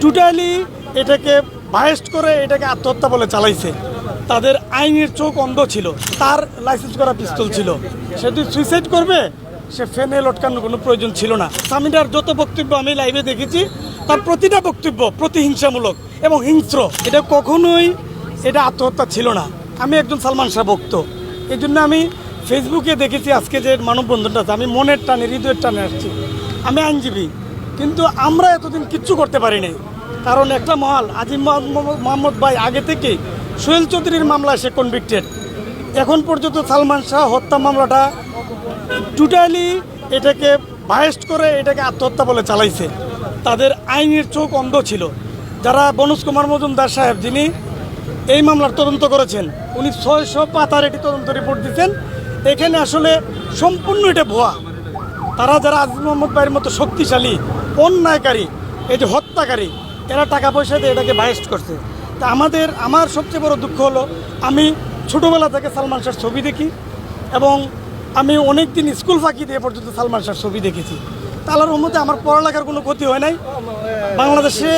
Totally এটাকে বায়েস্ট করে এটাকে আত্মহত্যা বলে চালাইছে। তাদের আইনের চোখ অন্ধ ছিল। তার লাইসেন্স করা পিস্তল ছিল। সে যদি সুইসাইড করবে সে ফেনে লটকানোর কোনো প্রয়োজন ছিল না। স্বামীটার যত বক্তব্য আমি লাইভে দেখেছি তার প্রতিটা বক্তব্য প্রতিহিংসামূলক এবং হিংস্র। এটা কখনোই এটা আত্মহত্যা ছিল না। আমি একজন সালমান শাহ ভক্ত। এই জন্য আমি ফেসবুকে দেখেছি আজকে যে মানববন্ধনটা আছে, আমি মনের টানে হৃদয়ের টানে আসছি। আমি আইনজীবী। কিন্তু আমরা এতদিন কিচ্ছু করতে পারি নাই কারণ একটা মহাল, আজিম মোহাম্মদ- ভাই আগে থেকে সোহেল চৌধুরীর মামলায় সে কনভিক্টেড এখন পর্যন্ত সালমান শাহ হত্যা মামলাটা টোটালি এটাকে বায়েস্ট করে এটাকে আত্মহত্যা বলে চালাইছে। তাদের আইনের চোখ অন্ধ ছিল। যারা বনুজ কুমার মজুমদার সাহেব যিনি এই মামলার তদন্ত করেছেন, উনি ছয়শো পাতার একটি তদন্ত রিপোর্ট দিচ্ছেন এখানে আসলে সম্পূর্ণ এটা ভুয়া। তারা যারা আজিজ মোহাম্মদ ভাইয়ের মতো শক্তিশালী, অন্যায়কারী এই যে হত্যাকারী এরা টাকা পয়সা দিয়ে এটাকে বায়েস্ট করছে। তা আমাদের, আমার সবচেয়ে বড় দুঃখ হলো, আমি ছোটোবেলা থেকে সালমান শাহর ছবি দেখি এবং আমি অনেক দিন স্কুল ফাঁকি দিয়ে পর্যন্ত সালমান শাহর ছবি দেখেছি। তালার মধ্যে আমার পড়ালেখার কোনো ক্ষতি হয় নাই। বাংলাদেশে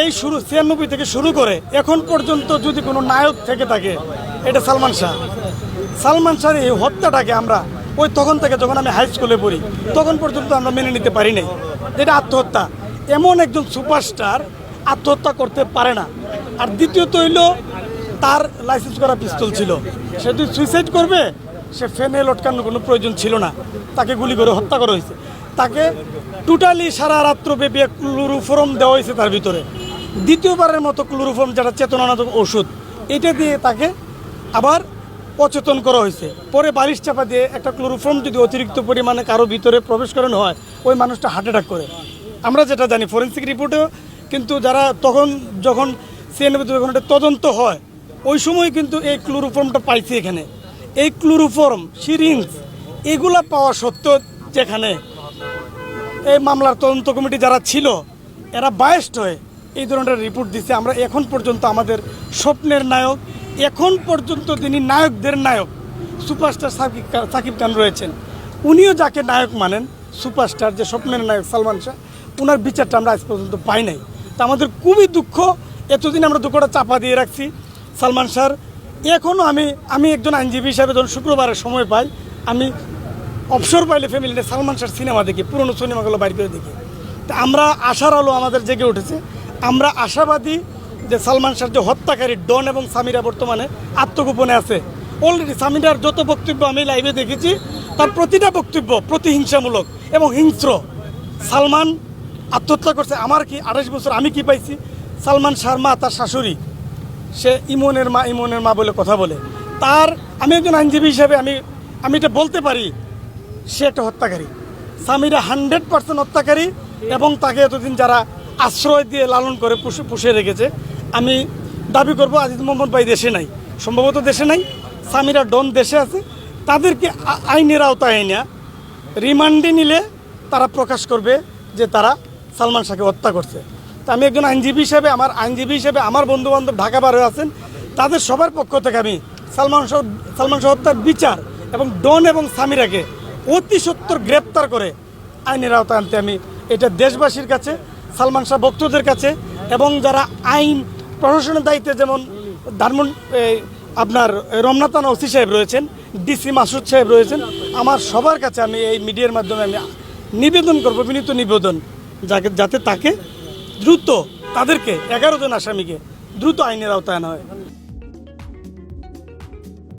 এই শুরু, ছিয়ানব্বই থেকে শুরু করে এখন পর্যন্ত যদি কোনো নায়ক থেকে থাকে, এটা সালমান শাহ। সালমান শাহের এই হত্যাটাকে আমরা ওই তখন থেকে যখন আমি হাই স্কুলে পড়ি, তখন পর্যন্ত আমরা মেনে নিতে পারি নাই। যেটা আত্মহত্যা। এমন একজন সুপারস্টার আত্মহত্যা করতে পারে না। আর দ্বিতীয়ত হইল, তার লাইসেন্স করা পিস্তল ছিল। সে যদি সুইসাইড করবে, সে ফেনে লটকানোর কোনো প্রয়োজন ছিল না। তাকে গুলি করে হত্যা করা হয়েছে। তাকে টোটালি সারা রাত্রব্যাপী ক্লোরোফর্ম দেওয়া হয়েছে তার ভিতরে। দ্বিতীয়বারের মতো ক্লোরোফর্ম যেটা চেতনানাশক ওষুধ এটা দিয়ে তাকে আবার অচেতন করা হয়েছে। পরে বালিশ চাপা দিয়ে একটা ক্লোরোফর্ম যদি অতিরিক্ত পরিমাণে কারও ভিতরে প্রবেশ করানো হয়, ওই মানুষটা হার্ট অ্যাটাক করে। আমরা যেটা জানি ফরেন্সিক রিপোর্টেও কিন্তু যারা তখন যখন সিএনবি যখন তদন্ত হয়, ওই সময় কিন্তু এই ক্লোরোফর্মটা পাইছি এখানে। এই ক্লোরোফর্ম সিরিঞ্জ এগুলা পাওয়া সত্ত্বেও যেখানে এই মামলার তদন্ত কমিটি যারা ছিল, এরা বায়েস্ট হয়ে এই ধরনের রিপোর্ট দিচ্ছে আমরা এখন পর্যন্ত আমাদের স্বপ্নের নায়ক, এখন পর্যন্ত তিনি নায়কদের নায়ক সুপারস্টার সাকিব সাকিব খান রয়েছেন। উনিও যাকে নায়ক মানেন সুপারস্টার যে স্বপ্নের নায়ক সালমান শাহ ওনার বিচারটা আমরা আজ পর্যন্ত পাই নাই। তা আমাদের খুবই দুঃখ, এতদিন আমরা দুঃখটা চাপা দিয়ে রাখছি। সালমান শাহর এখনও আমি আমি একজন আইনজীবী হিসাবে যখন শুক্রবারের সময় পাই, আমি অবসর পাইলে ফ্যামিলিতে সালমান শাহর সিনেমা দেখি, পুরনো সিনেমাগুলো বাইর করে দেখি। তা আমরা আশার আলো আমাদের জেগে উঠেছে। আমরা আশাবাদী যে সালমান শাহর যে হত্যাকারী ডন এবং সামিরা বর্তমানে আত্মগোপনে আছে। অলরেডি সামিরার যত বক্তব্য আমি লাইভে দেখেছি, তার প্রতিটা বক্তব্য প্রতিহিংসামূলক এবং হিংস্র। সালমান আত্মহত্যা করছে, আমার কি আঠাশ বছর, আমি কি পাইছি? সালমান শাহর মা তার শাশুড়ি, সে ইমনের মা ইমনের মা বলে কথা বলে। তার, আমি একজন আইনজীবী হিসাবে, আমি আমি এটা বলতে পারি, সে একটা হত্যাকারী। স্বামীরা হান্ড্রেড পার্সেন্ট হত্যাকারী এবং তাকে এতদিন যারা আশ্রয় দিয়ে লালন করে পুষে পুষে রেখেছে, আমি দাবি করব, আজিজ মোহাম্মদ ভাই দেশে নাই। সম্ভবত দেশে নাই স্বামীরা ডন দেশে আছে, তাদেরকে আইনের আওতায় না রিমান্ডে নিলে তারা প্রকাশ করবে যে তারা সালমান শাহকে হত্যা করছে। তা আমি একজন আইনজীবী হিসেবে, আমার আইনজীবী হিসেবে আমার বন্ধু বান্ধব ঢাকা বারে আছেন, তাদের সবার পক্ষ থেকে আমি সালমান শাহ সালমান শাহ হত্যার বিচার এবং ডন এবং সামিরাকে অতি সত্তর গ্রেপ্তার করে আইনের আওতায় আনতে আমি, এটা দেশবাসীর কাছে, সালমান শাহ ভক্তদের কাছে এবং যারা আইন প্রশাসনের দায়িত্বে যেমন ধানমন্ড আপনার রমনাতান ওসি সাহেব রয়েছেন ডিসি মাসুদ সাহেব রয়েছেন। আমার সবার কাছে আমি এই মিডিয়ার মাধ্যমে আমি নিবেদন করব, বিনীত নিবেদন, যাকে যাতে তাকে দ্রুত তাদেরকে, এগারো জন আসামিকে দ্রুত আইনের আওতায় আনা হয়।